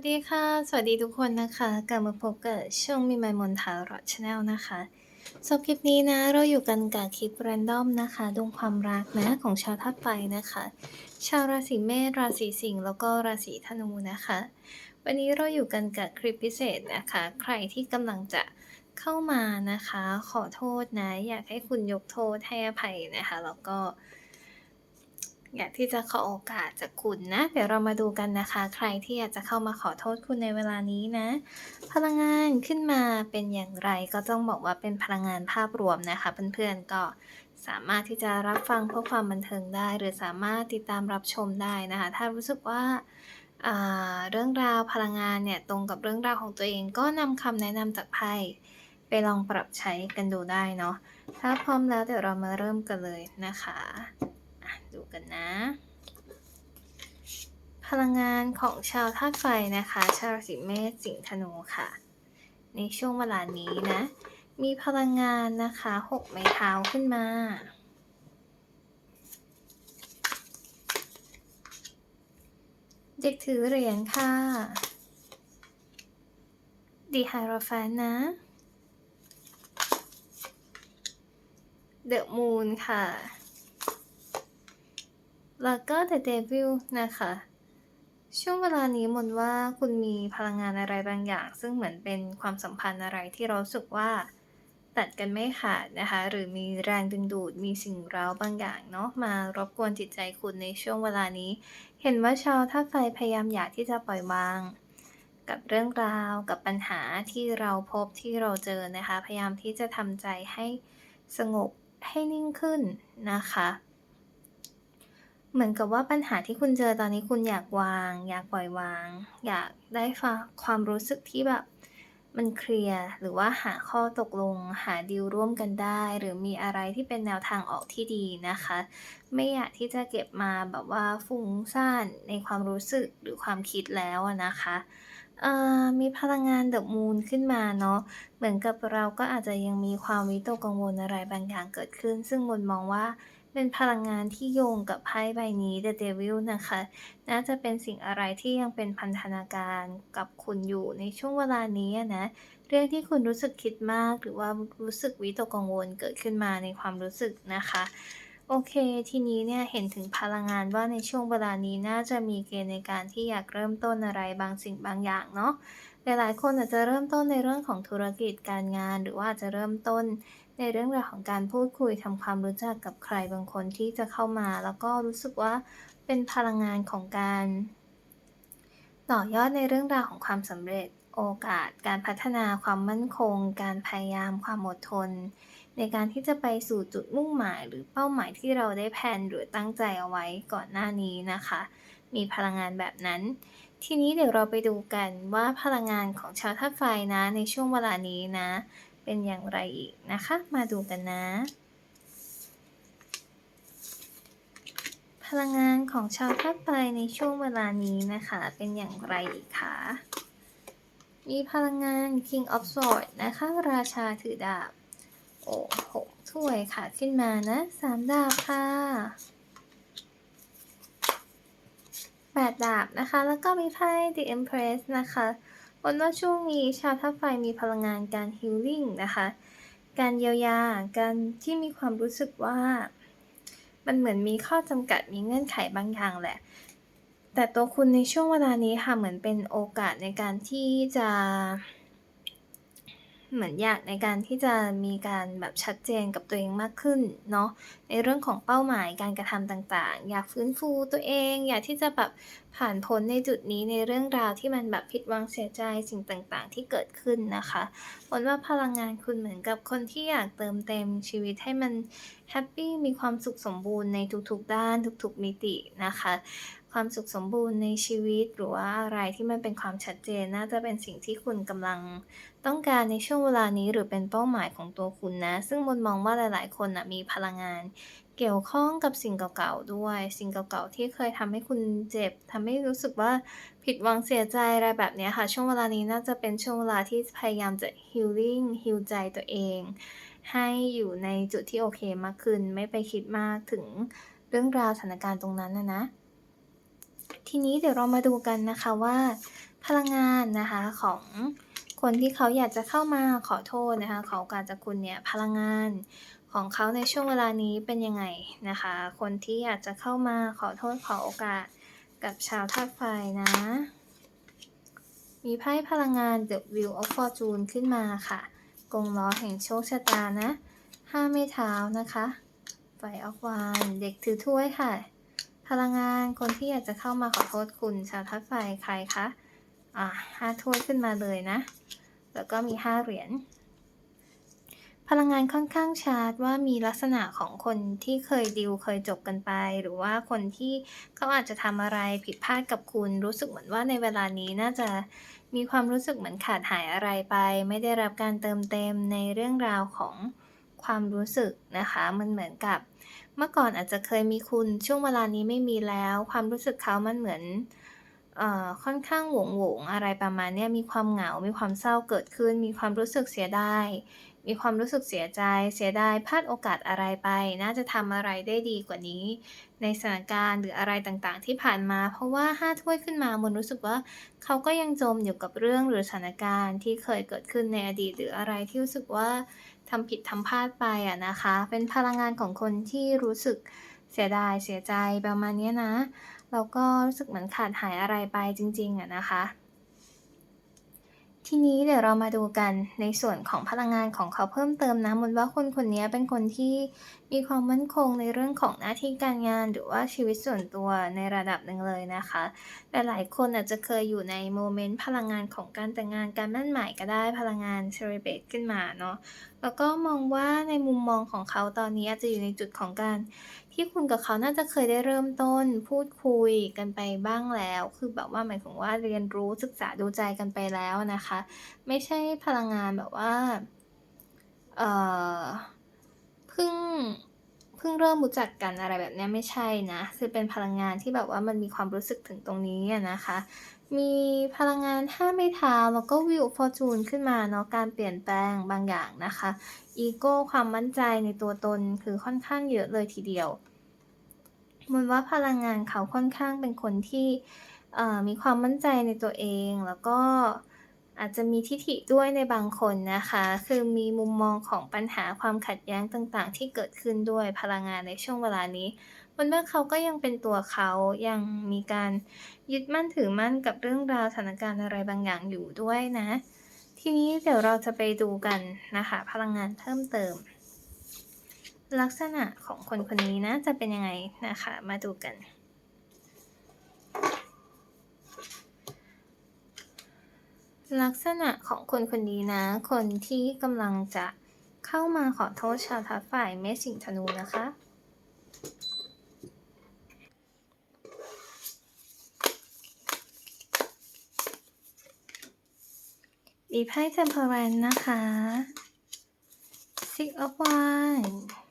วัสดีค่ะ สวัสดีทุกคนนะคะ กลับมาพบกับช่องมีไมมนทารอดชาแนลนะคะสำหรับคลิปนี้นะเราอยู่กันกับคลิปแรนดอมนะคะดวงความรักนะของชาวธาตุไฟนะคะ ชาวราศีเมษราศีสิงห์แล้วก็ราศีธนูนะคะ วันนี้เราอยู่กันกับคลิปพิเศษนะคะ ใครที่กำลังจะเข้ามานะคะ ขอโทษนะ อยากให้คุณยกโทษให้อภัยนะคะแล้วก็ อยากที่จะขอโอกาสจากคุณนะ เดี๋ยวเรามาดูกันนะคะ ใครที่อยากจะเข้ามาขอโทษคุณในเวลานี้นะ พลังงานขึ้นมาเป็นอย่างไรก็ต้องบอกว่าเป็นพลังงานภาพรวมนะคะเพื่อนๆก็สามารถที่จะรับฟังเพื่อความบันเทิงได้ หรือสามารถติดตามรับชมได้นะคะ ถ้ารู้สึกว่าเรื่องราวพลังงานเนี่ยตรงกับเรื่องราวของตัวเองก็นำคำแนะนำจากไพ่ไปลองปรับใช้กันดูได้เนาะถ้าพร้อมแล้วเดี๋ยวเรามาเริ่มกันเลยนะคะ ดูกันนะ พลังงานของชาวธาตุไฟนะคะ ชาวราศีเมษสิงห์ธนูค่ะ ในช่วงเวลานี้นะ มีพลังงานนะคะหกไม้เท้าขึ้นมาเด็กถือเหรียญค่ะดีไฮโรฟานนะ เดอะมูนค่ะ แล้วก็ The Devil นะคะ ช่วงเวลานี้มนว่าคุณมีพลังงานอะไรบางอย่าง ซึ่งเหมือนเป็นความสัมพันธ์อะไรที่เราสึกว่า ตัดกันไม่ขาดนะคะ หรือมีแรงดึงดูดมีสิ่งเร้าบางอย่างเนาะมารบกวนจิตใจคุณในช่วงเวลานี้ เห็นว่าชาวท่าตุไฟพยายามอยากที่จะปล่อยวางกับเรื่องราวกับปัญหาที่เราพบที่เราเจอนะคะ พยายามที่จะทำใจให้สงบให้นิ่งขึ้นนะคะ เหมือนกับว่าปัญหาที่คุณเจอตอนนี้คุณอยากวาง อยากปล่อยวาง อยากได้ฟังความรู้สึกที่แบบมันเคลียร์หรือว่าหาข้อตกลง หาดีลร่วมกันได้ หรือมีอะไรที่เป็นแนวทางออกที่ดีนะคะ ไม่อยากที่จะเก็บมาแบบว่าฟุ้งซ่านในความรู้สึกหรือความคิดแล้วนะคะมีพลังงานเดอะมูนขึ้นมาเนาะเหมือนกับเราก็อาจจะยังมีความวิตกกังวลอะไรบางอย่างเกิดขึ้น ซึ่งมนมองว่า เป็นพลังงานที่โยงกับไพ่ใบนี้ The Devil นะคะ น่าจะเป็นสิ่งอะไรที่ยังเป็นพันธนาการกับคุณอยู่ในช่วงเวลานี้นะ เรื่องที่คุณรู้สึกคิดมาก หรือว่ารู้สึกวิตกกังวลเกิดขึ้นมาในความรู้สึกนะคะโอเค ทีนี้เนี่ยเห็นถึงพลังงานว่าในช่วงเวลานี้น่าจะมีเกณฑ์ในการที่อยากเริ่มต้นอะไรบางสิ่งบางอย่างเนาะหลายๆคนอาจจะเริ่มต้นในเรื่องของธุรกิจการงาน หรือว่าอาจจะเริ่มต้น ในเรื่องราวของการพูดคุยทำความรู้จักกับใครบางคนที่จะเข้ามา แล้วก็รู้สึกว่าเป็นพลังงานของการ ต่อยอดในเรื่องราวของความสำเร็จโอกาส การพัฒนาความมั่นคง การพยายามความอดทน ในการที่จะไปสู่จุดมุ่งหมาย หรือเป้าหมายที่เราได้แผนหรือตั้งใจเอาไว้ก่อนหน้านี้นะคะ มีพลังงานแบบนั้น ทีนี้เดี๋ยวเราไปดูกันว่าพลังงานของชาวธาตุไฟนะในช่วงเวลานี้นะ เป็นอย่างไรอีกนะคะ มาดูกันนะ พลังงานของชาวธาตุไฟในช่วงเวลานี้นะคะ เป็นอย่างไรอีกคะมีพลังงาน King of Swords นะคะ ราชาถือดาบ โอ้โหถ้วยค่ะ ขึ้นมานะสามดาบค่ะแปดดาบนะคะ แล้วก็มีไพ่ The Empress นะคะ นว่าช่วงนี้ชาวทัพไฟมีพลังงานการฮิลลิ่งนะคะ การเยียวยา การที่มีความรู้สึกว่า มันเหมือนมีข้อจำกัดมีเงื่อนไขบางอย่างแหละ แต่ตัวคุณในช่วงเวลานี้ค่ะเหมือนเป็นโอกาสในการที่จะ เหมือนอยากในการที่จะมีการแบบชัดเจนกับตัวเองมากขึ้นเนาะในเรื่องของเป้าหมายการกระทำต่างๆ อยากฟื้นฟูตัวเอง อยากที่จะแบบผ่านพ้นในจุดนี้ในเรื่องราวที่มันแบบผิดหวังเสียใจสิ่งต่างๆ ที่เกิดขึ้นนะคะผลว่าพลังงานคุณเหมือนกับคนที่อยากเติมเต็มชีวิตให้มันแฮปปี้มีความสุขสมบูรณ์ในทุกๆด้านทุกๆมิตินะคะ ความสุขสมบูรณ์ในชีวิต หรือว่าอะไรที่มันเป็นความชัดเจนน่าจะเป็นสิ่งที่คุณกำลังต้องการในช่วงเวลานี้หรือเป็นเป้าหมายของตัวคุณนะ ซึ่งมนมองว่าหลาย ๆ คนนะมีพลังงาน เกี่ยวข้องกับสิ่งเก่าๆด้วย สิ่งเก่าๆที่เคยทำให้คุณเจ็บทำให้รู้สึกว่าผิดหวังเสียใจอะไรแบบนี้ค่ะ ช่วงเวลานี้น่าจะเป็นช่วงเวลาที่พยายามจะ healing ฮิวใจตัวเอง ให้อยู่ในจุดที่โอเคมากขึ้น ไม่ไปคิดมากถึงเรื่องราวสถานการณ์ตรงนั้นนะนะ ทีนี้เดี๋ยวเรามาดูกันนะคะว่า พลังงานนะคะของคนที่เขาอยากจะเข้ามาขอโทษนะคะขอโอกาสจากคุณเนี่ยพลังงานของเขาในช่วงเวลานี้เป็นยังไงนะคะ คนที่อยากจะเข้ามาขอโทษขอโอกาสกับชาวธาตุไฟนะ มีไพ่พลังงาน The Wheel of Fortune ขึ้นมาค่ะ กงล้อแห่งโชคชะตานะห้าไม้เท้านะคะไฟออกวานเด็กถือถ้วยค่ะ พลังงานคนที่อยากจะเข้ามาขอโทษคุณ ชาวธาตุไฟใครคะ อ่าห้าถ้วยขึ้นมาเลยนะ แล้วก็มีห้าเหรียญ พลังงานค่อนข้างชัดว่ามีลักษณะของคนที่เคยดิวเคยจบกันไป หรือว่าคนที่เขาอาจจะทำอะไรผิดพลาดกับคุณ รู้สึกเหมือนว่าในเวลานี้น่าจะมีความรู้สึกเหมือนขาดหายอะไรไป ไม่ได้รับการเติมเต็มในเรื่องราวของความรู้สึกนะคะ มันเหมือนกับ เมื่อก่อนอาจจะเคยมีคุณช่วงเวลานี้ไม่มีแล้ว ความรู้สึกเขามันเหมือนเอ่อค่อนข้างหวงหวงอะไรประมาณนี้มีความเหงา มีความเศร้าเกิดขึ้น มีความรู้สึกเสียดายมีความรู้สึกเสียใจ เสียดายพลาดโอกาสอะไรไป น่าจะทำอะไรได้ดีกว่านี้ ในสถานการณ์หรืออะไรต่างๆ ที่ผ่านมา เพราะว่าห้าถ้วยขึ้นมามนรู้สึกว่า เขาก็ยังจมอยู่กับเรื่องหรือสถานการณ์ที่เคยเกิดขึ้นในอดีตหรืออะไรที่รู้สึกว่า ทำผิดทำพลาดไปอะนะคะ เป็นพลังงานของคนที่รู้สึกเสียดายเสียใจประมาณนี้นะ แล้วก็รู้สึกเหมือนขาดหายอะไรไปจริงๆอะนะคะ ทีนี้เดี๋ยวเรามาดูกันในส่วนของพลังงานของเขาเพิ่มเติมนะมนว่าคนคนนี้เป็นคนที่มีความมั่นคงในเรื่องของหน้าที่การงานหรือว่าชีวิตส่วนตัวในระดับหนึ่งเลยนะคะ แต่หลายคนอาจจะเคยอยู่ในโมเมนต์พลังงานของการแต่งงานการมั่นหมายก็ได้พลังงานเซเลบตขึ้นมาเนาะแล้วก็มองว่าในมุมมองของเขาตอนนี้อาจจะอยู่ในจุดของการ ที่คุณกับเขาน่าจะเคยได้เริ่มต้นพูดคุยกันไปบ้างแล้ว คือแบบว่าหมายถึงว่าเรียนรู้ศึกษาดูใจกันไปแล้วนะคะ ไม่ใช่พลังงานแบบว่าเอ่อเพิ่งเพิ่งเริ่มรู้จักกันอะไรแบบนี้ไม่ใช่นะ คือเป็นพลังงานที่แบบว่ามันมีความรู้สึกถึงตรงนี้นะคะ มีพลังงานห้าไม้เท้าแล้วก็ Wheel of Fortune ขึ้นมาเนาะ การเปลี่ยนแปลงบางอย่างนะคะ อีโก้ความมั่นใจในตัวตนคือค่อนข้างเยอะเลยทีเดียว มนว่าพลังงานเขาค่อนข้างเป็นคนที่มีความมั่นใจในตัวเอง แล้วก็อาจจะมีทิฐิด้วยในบางคนนะคะ คือมีมุมมองของปัญหาความขัดแย้งต่างๆ ที่เกิดขึ้นด้วยพลังงานในช่วงเวลานี้มนว่าเขาก็ยังเป็นตัวเขายังมีการยึดมั่นถือมั่นกับเรื่องราวสถานการณ์อะไรบางอย่างอยู่ด้วยนะ ทีนี้เดี๋ยวเราจะไปดูกันนะคะ พลังงานเพิ่มเติม ลักษณะของคนคนนี้นะจะเป็นยังไงนะคะ มาดูกัน ลักษณะของคนคนนี้นะ คนที่กำลังจะเข้ามาขอโทษชาวทัพฝ่ายเมษสิงห์ธนูนะคะมีไพ่ Temperance นะคะ Six of Wands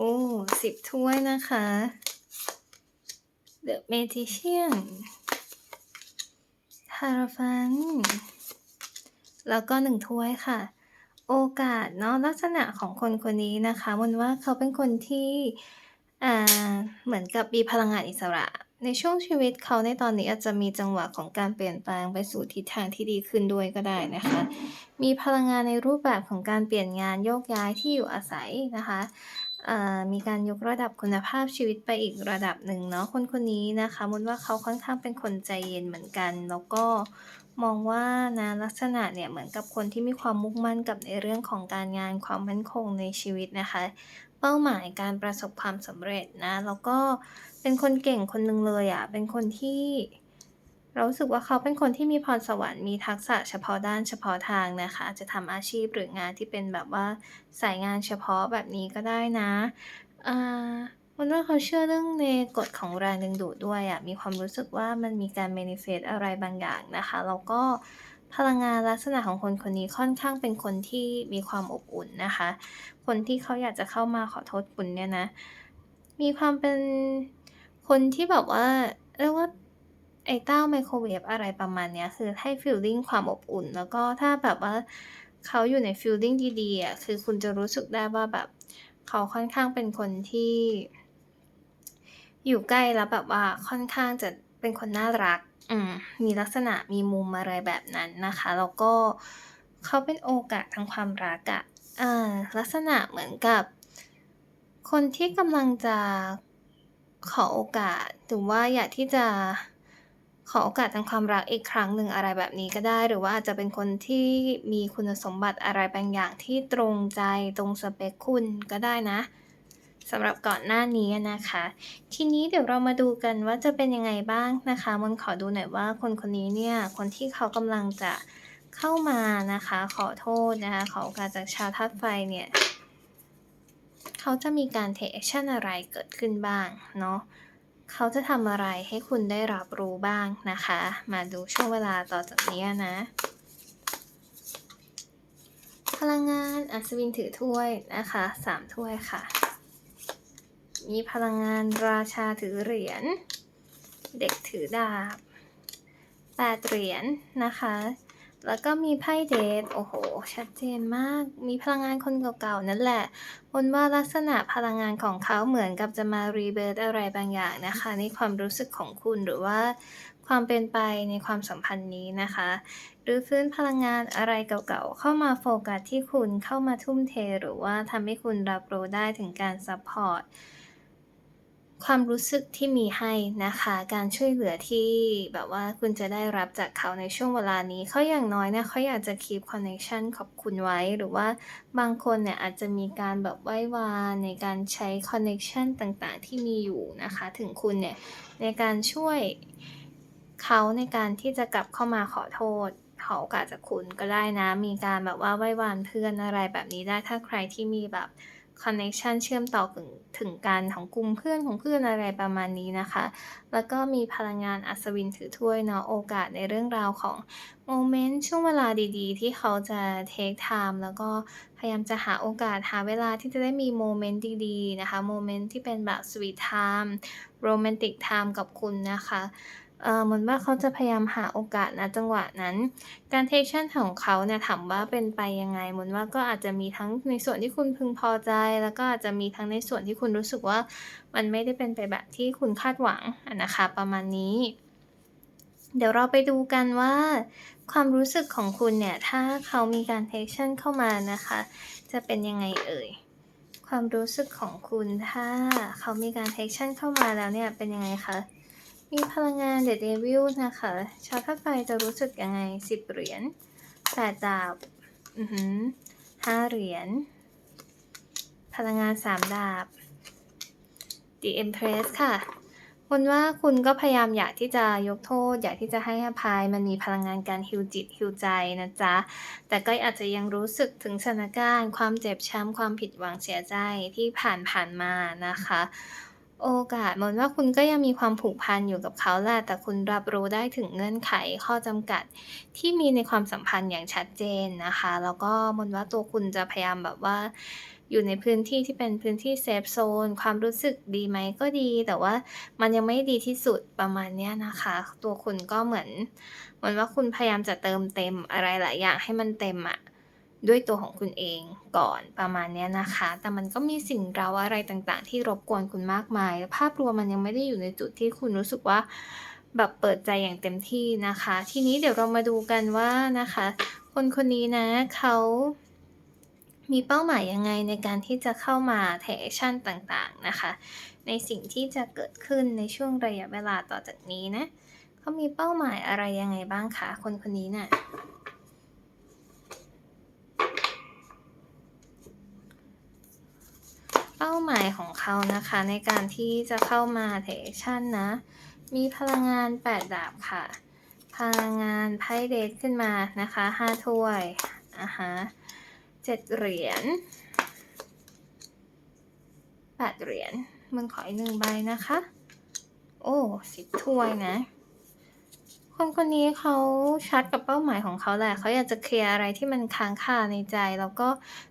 โอ้สิบถ้วยนะคะ The Magician ฮาราฟัน แล้วก็หนึ่งถ้วยค่ะ โอกาสเนาะลักษณะของคนคนนี้นะคะมนว่าเขาเป็นคนที่อ่าเหมือนกับมีพลังงานอิสระ ในช่วงชีวิตเขาในตอนนี้อาจจะมีจังหวะของการเปลี่ยนแปลงไปสู่ทิศทางที่ดีขึ้นด้วยก็ได้นะคะ มีพลังงานในรูปแบบของการเปลี่ยนงานโยกย้ายที่อยู่อาศัยนะคะ มีการยกระดับคุณภาพชีวิตไปอีกระดับหนึ่งเนาะคนคนนี้นะคะมนว่าเขาค่อนข้างเป็นคนใจเย็นเหมือนกัน แล้วก็มองว่านะลักษณะเนี่ยเหมือนกับคนที่มีความมุ่งมั่นกับในเรื่องของการงานความมั่นคงในชีวิตนะคะ เป้าหมายการประสบความสำเร็จนะแล้วก็เป็นคนเก่งคนหนึ่งเลยอะ่ะเป็นคนที่ เรารู้สึกว่าเขาเป็นคนที่มีพรสวรรค์มีทักษะเฉพาะด้านเฉพาะทางนะคะอาจจะทำอาชีพหรืองานที่เป็นแบบว่าสายงานเฉพาะแบบนี้ก็ได้นะอ่ามันว่าเขาเชื่อเรื่องในกฎของแรงดึงดูดด้วยอะ่ะมีความรู้สึกว่ามันมีการ manifest อะไรบางอย่างนะคะแล้วก็พลังงานลักษณะของคนคนนี้ค่อนข้างเป็นคนที่มีความอบอุ่นนะคะ คนที่เขาอยากจะเข้ามาขอโทษคุณเนี่ยนะ มีความเป็นคนที่แบบว่าเรียกว่า ไอ้เต้าไมโครเวฟอะไรประมาณเนี้ย คือให้ฟีลลิ่งความอบอุ่น แล้วก็ถ้าแบบว่าเขาอยู่ในฟีลลิ่งดีๆอะคือคุณจะรู้สึกได้ว่าแบบ เขาค่อนข้างเป็นคนที่ อยู่ใกล้แล้วแบบว่าค่อนข้างจะเป็นคนน่ารัก อืมมีลักษณะมีมุมอะไรแบบนั้นนะคะ แล้วก็เขาเป็นโอกาสทางความรักอะอาลักษณะเหมือนกับ คนที่กำลังจะขอโอกาสหรือว่าอยากที่จะ ขอโอกาสทางความรักอีกครั้งหนึ่งอะไรแบบนี้ก็ได้ หรือว่าอาจจะเป็นคนที่มีคุณสมบัติอะไรบางอย่างที่ตรงใจตรงสเปกคุณก็ได้นะสำหรับก่อนหน้านี้นะคะ ทีนี้เดี๋ยวเรามาดูกันว่าจะเป็นยังไงบ้างนะคะมันขอดูหน่อยว่าคนคนนี้เนี่ย คนที่เขากำลังจะเข้ามานะคะ ขอโทษนะคะขอโอกาสจากชาวธาตุไฟเนี่ย เขาจะมีการเทกแอกชันอะไรเกิดขึ้นบ้างเนาะ เขาจะทำอะไรให้คุณได้รับรู้บ้างนะคะ มาดูช่วงเวลาต่อจากนี้นะ พลังงานอัศวินถือถ้วยนะคะ3ถ้วยค่ะ มีพลังงานราชาถือเหรียญ เด็กถือดาบ8เหรียญนะคะ แล้วก็มีไพ่เดทโอ้โฮชัดเจนมาก มีพลังงานคนเก่าๆนั่นแหละมนว่าลักษณะพลังงานของเขาเหมือนกับจะมา rebirth อะไรบางอย่างนะคะในความรู้สึกของคุณหรือว่าความเป็นไปในความสัมพันธ์นี้นะคะ หรือฟื้นพลังงานอะไรเก่าๆ เข้ามาโฟกัสที่คุณเข้ามาทุ่มเท หรือว่าทำให้คุณรับรู้ได้ถึงการซัปพอร์ต ความรู้สึกที่มีให้นะคะ การช่วยเหลือที่แบบว่าคุณจะได้รับจากเขาในช่วงเวลานี้เขาอย่างน้อยเนี่ยเขาอยากจะ keep connection กับคุณไว้ หรือว่าบางคนเนี่ยอาจจะมีการแบบไหว้วานในการใช้คอนเน็กชันต่างๆ ที่มีอยู่นะคะ ถึงคุณเนี่ยในการช่วยเขาในการที่จะกลับเข้ามาขอโทษขอโอกาสจากคุณก็ได้นะ มีการแบบว่าไหว้วานเพื่อนอะไรแบบนี้ได้ถ้าใครที่มีแบบ คอนเน็กชันเชื่อมต่อถึงถึงกันของกลุ่มเพื่อนของเพื่อนอะไรประมาณนี้นะคะ แล้วก็มีพลังงานอัศวินถือถ้วยเนาะโอกาสในเรื่องราวของโมเมนต์ช่วงเวลาดีๆ ที่เขาจะเทกไทม์แล้วก็พยายามจะหาโอกาสหาเวลาที่จะได้มีโมเมนต์ดีๆนะคะโมเมนต์ที่เป็นแบบ sweet time โรแมนติกไทม์กับคุณนะคะ เอ่อเหมือนว่าเขาจะพยายามหาโอกาส ณ จังหวะนั้น การเทกชันของเขาเนี่ยถามว่าเป็นไปยังไง เหมนต์ว่าก็อาจจะมีทั้งในส่วนที่คุณพึงพอใจ แล้วก็อาจจะมีทั้งในส่วนที่คุณรู้สึกว่ามันไม่ได้เป็นไปแบบที่คุณคาดหวังอะนะคะประมาณนี้ เดี๋ยวเราไปดูกันว่า ความรู้สึกของคุณเนี่ย ถ้าเขามีการเทกชันเข้ามานะคะ จะเป็นยังไงเอ่ย?ความรู้สึกของคุณถ้าเขามีการเทกชันเข้ามาแล้วเนี่ยเป็นยังไงคะ? มีพลังงาน The Devil นะคะ ชาวธาตุไฟจะรู้สึกยังไง?10เหรียญ8ดดาบอือฮึ5เหรียญ พลังงาน3ดาบ The Empress ค่ะมนต์ว่าคุณก็พยายามอยากที่จะยกโทษ อยากที่จะให้อภัย มันมีพลังงานการ heal จิต heal ใจนะจ๊ะ แต่ก็อาจจะยังรู้สึกถึงสถานการณ์ ความเจ็บช้ำ ความผิดหวังเสียใจที่ผ่านๆมานะคะ โอกาสมนต์ว่าคุณก็ยังมีความผูกพันอยู่กับเขาแหละ แต่คุณรับรู้ได้ถึงเงื่อนไขข้อจำกัดที่มีในความสัมพันธ์อย่างชัดเจนนะคะ แล้วก็มนต์ว่าตัวคุณจะพยายามแบบว่า อยู่ในพื้นที่ที่เป็นพื้นที่เซฟโซนความรู้สึกดีไหม?ก็ดี แต่ว่ามันยังไม่ดีที่สุดประมาณเนี้ยนะคะ ตัวคุณก็เหมือนเหมือนว่าคุณพยายามจะเติมเต็มอะไรหลายอย่างให้มันเต็มอะ ด้วยตัวของคุณเองก่อนประมาณนี้นะคะ แต่มันก็มีสิ่งเร้าอะไรต่างๆ ที่รบกวนคุณมากมาย ภาพรวมมันยังไม่ได้อยู่ในจุดที่คุณรู้สึกว่าแบบเปิดใจอย่างเต็มที่นะคะ ทีนี้เดี๋ยวเรามาดูกันว่านะคะ คนคนนี้นะเขามีเป้าหมายยังไงในการที่จะเข้ามาเทกแอกชันต่างๆนะคะ ในสิ่งที่จะเกิดขึ้นในช่วงระยะเวลาต่อจากนี้นะเขามีเป้าหมายอะไรยังไงบ้างคะคนคนนี้น่ะ? เป้าหมายของเขานะคะในการที่จะเข้ามาเทชันนะ มีพลังงาน8ดาบค่ะ พลังงานไพ่เดทขึ้นมานะคะ5ถ้วยอะฮะ7เหรียญ8เหรียญมนต์ขออีก1ใบนะคะ โอ้10ถ้วยนะ คนคนนี้เขาชัดกับเป้าหมายของเขาแหละเขาอยากจะเคลียร์อะไรที่มันค้างคาในใจ แล้วก็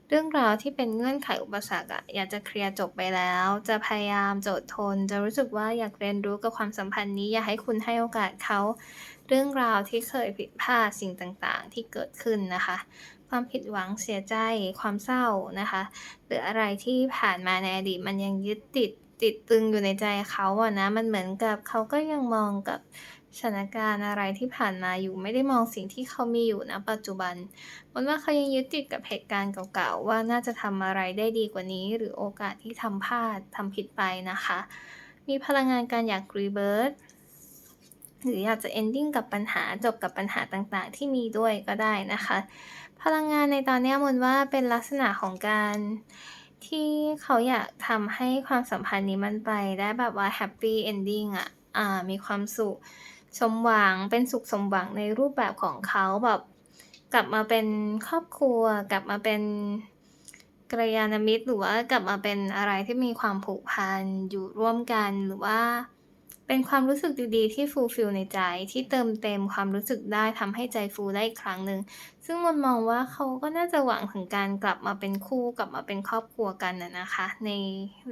เรื่องราวที่เป็นเงื่อนไขอุปสรรคอะอยากจะเคลียร์จบไปแล้ว จะพยายามจะอดทน จะรู้สึกว่าอยากเรียนรู้กับความสัมพันธ์นี้ อยากให้คุณให้โอกาสเขาเรื่องราวที่เคยผิดพลาดสิ่งต่างๆ ที่เกิดขึ้นนะคะ ความผิดหวังเสียใจ ความเศร้านะคะหรืออะไรที่ผ่านมาในอดีตมันยังยึดติดติดตึงอยู่ในใจเขาอะนะมันเหมือนกับเขาก็ยังมองกับ สถานการณ์อะไรที่ผ่านมาอยู่ไม่ได้มองสิ่งที่เขามีอยู่ณปัจจุบันมนว่าเขายังยึดติดกับเหตุการณ์เก่าๆว่าน่าจะทำอะไรได้ดีกว่านี้ หรือโอกาสที่ทำพลาดทำผิดไปนะคะ มีพลังงานการอยาก rebirth หรืออยากจะ ending กับปัญหาจบกับปัญหาต่างๆ ที่มีด้วยก็ได้นะคะ พลังงานในตอนนี้มนว่าเป็นลักษณะของการที่เขาอยากทำให้ความสัมพันธ์นี้มันไปได้แบบว่า happy ending อะอ่ามีความสุข สมหวังเป็นสุขสมหวังในรูปแบบของเขาแบบกลับมาเป็นครอบครัว กลับมาเป็นกัลยาณมิตรหรือว่ากลับมาเป็นอะไรที่มีความผูกพันอยู่ร่วมกันหรือว่า เป็นความรู้สึกดีๆที่ fulfill ในใจที่เติมเต็มความรู้สึกได้ทำให้ใจฟูได้อีกครั้งหนึ่งซึ่งมนมองว่าเขาก็น่าจะหวังถึงการกลับมาเป็นคู่กลับมาเป็นครอบครัวกันอะนะคะ ใน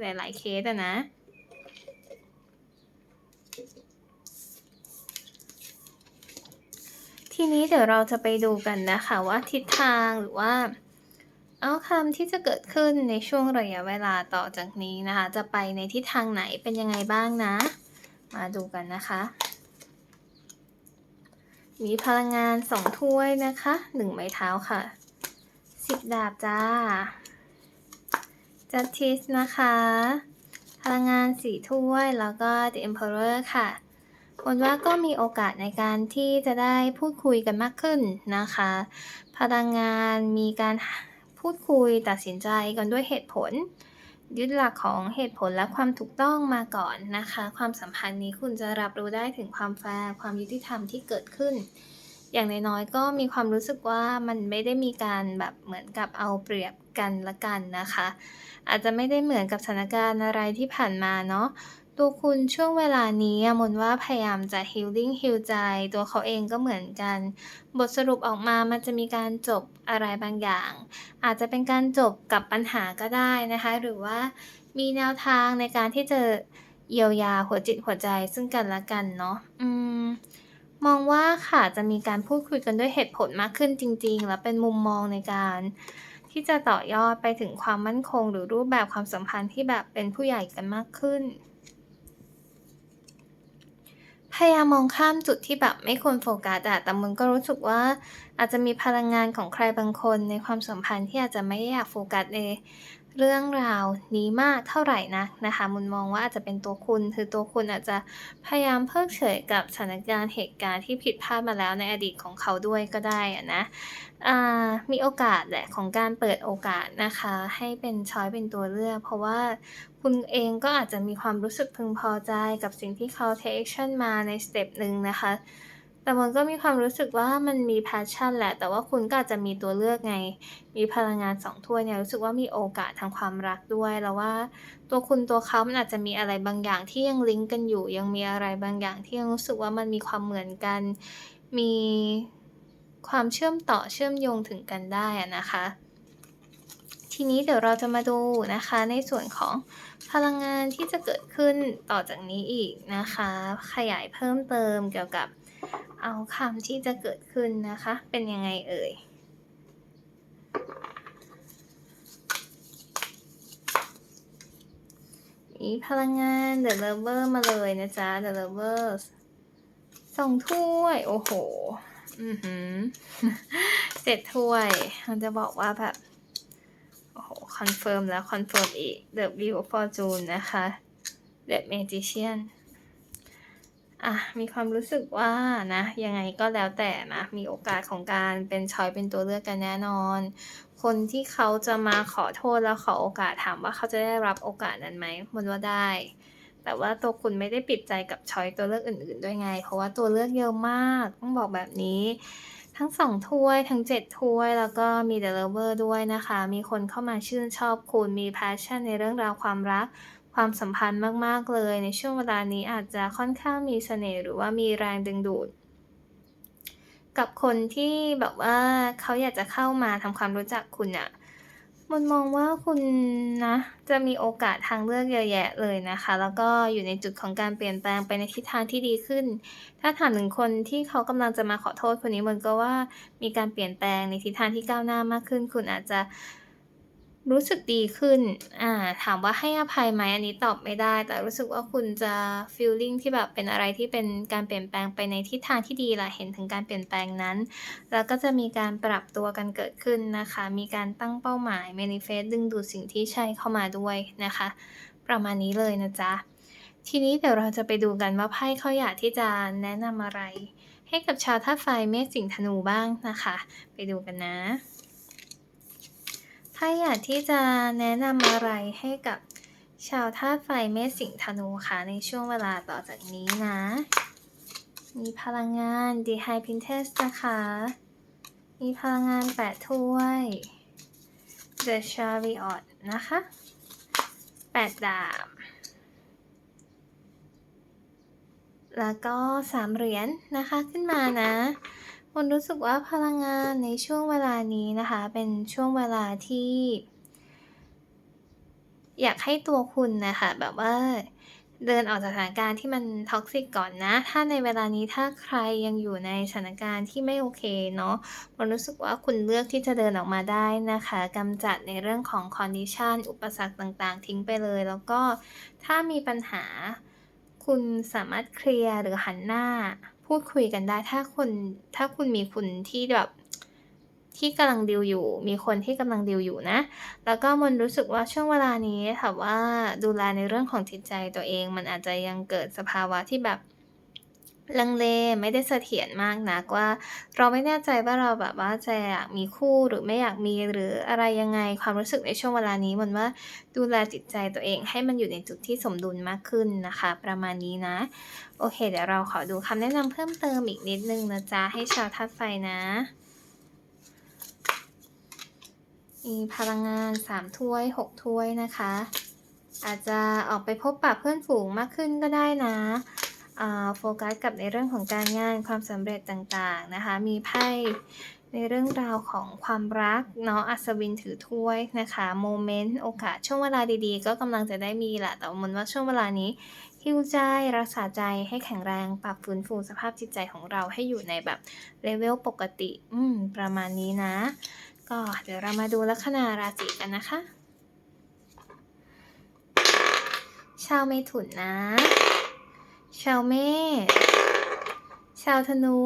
หลาย ๆเคสอะนะ ทีนี้เดี๋ยวเราจะไปดูกันนะคะว่าทิศทางหรือว่า outcome ที่จะเกิดขึ้นในช่วงระยะเวลาต่อจากนี้นะคะ จะไปในทิศทางไหนเป็นยังไงบ้างนะ มาดูกันนะคะ มีพลังงาน2ถ้วยนะคะ1ไม้เท้าค่ะ10ดาบจ้า Justice นะคะ พลังงาน4ถ้วยแล้วก็ The Emperor ค่ะ มนว่าก็มีโอกาสในการที่จะได้พูดคุยกันมากขึ้นนะคะ พลังงานมีการพูดคุยตัดสินใจกันด้วยเหตุผล ยึดหลักของเหตุผลและความถูกต้องมาก่อนนะคะ ความสัมพันธ์นี้คุณจะรับรู้ได้ถึงความแฟร์ความยุติธรรมที่เกิดขึ้น อย่างน้อยๆก็มีความรู้สึกว่ามันไม่ได้มีการแบบเหมือนกับเอาเปรียบกันละกันนะคะ อาจจะไม่ได้เหมือนกับสถานการณ์อะไรที่ผ่านมาเนาะ ตัวคุณช่วงเวลานี้อะมนว่าพยายามจะ healing heal ใจ ตัวเขาเองก็เหมือนกัน บทสรุปออกมามันจะมีการจบอะไรบางอย่าง อาจจะเป็นการจบกับปัญหาก็ได้นะคะ หรือว่ามีแนวทางในการที่จะเยียวยาหัวจิตหัวใจซึ่งกันและกันเนาะอืมมองว่าค่ะจะมีการพูดคุยกันด้วยเหตุผลมากขึ้นจริง ๆ และเป็นมุมมองในการที่จะต่อยอดไปถึงความมั่นคง หรือรูปแบบความสัมพันธ์ที่แบบเป็นผู้ใหญ่กันมากขึ้น พยายามมองข้ามจุดที่แบบไม่ควรโฟกัสอะแต่มนก็รู้สึกว่า อาจจะมีพลังงานของใครบางคนในความสัมพันธ์ที่อาจจะไม่ได้อยากโฟกัสใน เรื่องราวนี้มากเท่าไหร่นักนะคะมุนมองว่าอาจจะเป็นตัวคุณ คือตัวคุณอาจจะพยายามเพิกเฉยกับสถานการณ์เหตุการณ์ที่ผิดพลาดมาแล้วในอดีตของเขาด้วยก็ได้อะนะมีโอกาสแหละของการเปิดโอกาสนะคะ ให้เป็นช้อยเป็นตัวเลือก เพราะว่าคุณเองก็อาจจะมีความรู้สึกพึงพอใจกับสิ่งที่เขาเทกแอกชันมาในสเต็ปหนึ่งนะคะ แต่มันก็มีความรู้สึกว่ามันมี passion แหละ แต่ว่าคุณก็อาจจะมีตัวเลือกไง มีพลังงาน2ถ้วยเนี่ยรู้สึกว่ามีโอกาสทางความรักด้วยเราว่า ตัวคุณตัวเขามันอาจจะมีอะไรบางอย่างที่ยังลิงก์กันอยู่ ยังมีอะไรบางอย่างที่ยังรู้สึกว่ามันมีความเหมือนกัน มีความเชื่อมต่อเชื่อมโยงถึงกันได้อะนะคะ ทีนี้เดี๋ยวเราจะมาดูนะคะ ในส่วนของพลังงานที่จะเกิดขึ้นต่อจากนี้อีกนะคะ ขยายเพิ่มเติมเกี่ยวกับ outcome ที่จะเกิดขึ้นนะคะ เป็นยังไงเอ่ยมีพลังงาน The Lover มาเลยนะจ๊ะ The Lovers 2ถ้วย โอ้โฮอื้อฮือ7ถ้วยมันจะบอกว่าแบบ โอ้โฮคอนเฟิร์มแล้ว คอนเฟิร์มอีก The Wheel of Fortune นะคะ The Magician อะมีความรู้สึกว่านะ ยังไงก็แล้วแต่นะ มีโอกาสของการเป็นชอยเป็นตัวเลือกกันแน่นอน คนที่เขาจะมาขอโทษแล้วขอโอกาสถามว่าเขาจะได้รับโอกาสนั้นไหมมันว่าได้ แต่ว่าตัวคุณไม่ได้ปิดใจกับชอยตัวเลือกอื่น ๆ ด้วยไง เพราะว่าตัวเลือกเยอะมากต้องบอกแบบนี้ทั้ง2ถ้วยทั้ง7ถ้วยแล้วก็มี The Lover ด้วยนะคะ มีคนเข้ามาชื่นชอบคุณมี passion ในเรื่องราวความรัก ความสัมพันธ์มาก ๆ เลย ในช่วงเวลานี้อาจจะค่อนข้างมีเสน่ห์หรือว่ามีแรงดึงดูด กับคนที่แบบว่าเขาอยากจะเข้ามาทำความรู้จักคุณน่ะมันมองว่าคุณนะ จะมีโอกาสทางเลือกเยอะแยะเลยนะคะ แล้วก็อยู่ในจุดของการเปลี่ยนแปลงไปในทิศทางที่ดีขึ้น ถ้าถามถึงคนที่เขากำลังจะมาขอโทษคนนี้มันก็ว่ามีการเปลี่ยนแปลงในทิศทางที่ก้าวหน้ามากขึ้น คุณอาจจะ รู้สึกดีขึ้น อ่า ถามว่าให้อภัยไหมอันนี้ตอบไม่ได้ แต่รู้สึกว่าคุณจะฟีลลิ่งที่แบบเป็นอะไรที่เป็นการเปลี่ยนแปลงไปในทิศทางที่ดีละเห็นถึงการเปลี่ยนแปลงนั้น แล้วก็จะมีการปรับตัวกันเกิดขึ้นนะคะ มีการตั้งเป้าหมาย manifest ดึงดูดสิ่งที่ใช่เข้ามาด้วยนะคะ ประมาณนี้เลยนะจ๊ะ ทีนี้เดี๋ยวเราจะไปดูกันว่าไพ่เขาอยากที่จะแนะนำอะไร ให้กับชาวธาตุไฟเมษสิงธนูบ้างนะคะ ไปดูกันนะ ไพ่อยากที่จะแนะนำอะไรให้กับชาวธาตุไฟเมษสิงห์ธนูคะในช่วงเวลาต่อจากนี้นะ มีพลังงาน The High Priestess นะคะ มีพลังงาน8ถ้วย The Chariot นะคะ8ดาบ แล้วก็3เหรียญนะคะขึ้นมานะ คุณรู้สึกว่าพลังงานในช่วงเวลานี้นะคะ เป็นช่วงเวลาที่ อยากให้ตัวคุณนะคะแบบว่าเดินออกจากสถานการณ์ที่มัน toxic ก่อนนะ ถ้าในเวลานี้ถ้าใครยังอยู่ในสถานการณ์ที่ไม่โอเคเนาะคุณรู้สึกว่าคุณเลือกที่จะเดินออกมาได้นะคะกำจัดในเรื่องของ condition อุปสรรคต่างๆ ทิ้งไปเลย แล้วก็ถ้ามีปัญหาคุณสามารถเคลียร์หรือหันหน้า พูดคุยกันได้ ถ้าคุณถ้าคุณมีคุณที่แบบที่กำลังดิวอยู่ มีคนที่กำลังดิวอยู่นะ แล้วก็มันรู้สึกว่าช่วงเวลานี้ถามว่าดูแลในเรื่องของจิตใจตัวเอง มันอาจจะยังเกิดสภาวะที่แบบ ลังเลไม่ได้เสถียรมากนักว่า เราไม่แน่ใจว่าเราแบบว่าจะอยากมีคู่หรือไม่อยากมีหรืออะไรยังไงความรู้สึกในช่วงเวลานี้มันว่าดูแลจิตใจตัวเองให้มันอยู่ในจุดที่สมดุลมากขึ้นนะคะ ประมาณนี้นะ โอเค เดี๋ยวเราขอดูคำแนะนำเพิ่มเติมอีกนิดนึงนะจ๊ะ ให้ชาวธาตุไฟนะมีพลังงาน 3 ถ้วย 6 ถ้วยนะคะ อาจจะออกไปพบปะเพื่อนฝูงมากขึ้นก็ได้นะ โฟกัสกับในเรื่องของการงานความสำเร็จต่างๆนะคะ มีไพ่ในเรื่องราวของความรักเนาะอัศวินถือถ้วยนะคะโมเมนต์โอกาสช่วงเวลาดีๆ ก็กำลังจะได้มีแหละแต่มนว่าช่วงเวลานี้ heal ใจรักษาใจให้แข็งแรงปรับฟื้นฟูสภาพจิตใจของเราให้อยู่ในแบบ level ปกติ อืม ประมาณนี้นะ ก็เดี๋ยวเรามาดูลัคนาราศีกันนะคะ ชาวเมถุนนะ ชาวเมษชาวธนู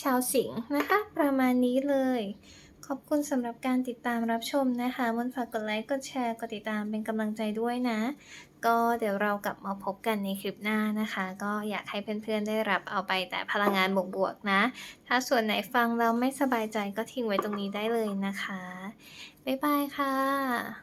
ชาวสิงห์นะคะ ประมาณนี้เลย ขอบคุณสำหรับการติดตามรับชมนะคะมนฝากกดไลค์ กดแชร์ กดติดตามเป็นกำลังใจด้วยนะ ก็เดี๋ยวเรากลับมาพบกันในคลิปหน้านะคะ ก็อยากให้เพื่อนๆได้รับเอาไปแต่พลังงานบวกๆนะ ถ้าส่วนไหนฟังแล้วไม่สบายใจก็ทิ้งไว้ตรงนี้ได้เลยนะคะ บ๊ายบายค่ะ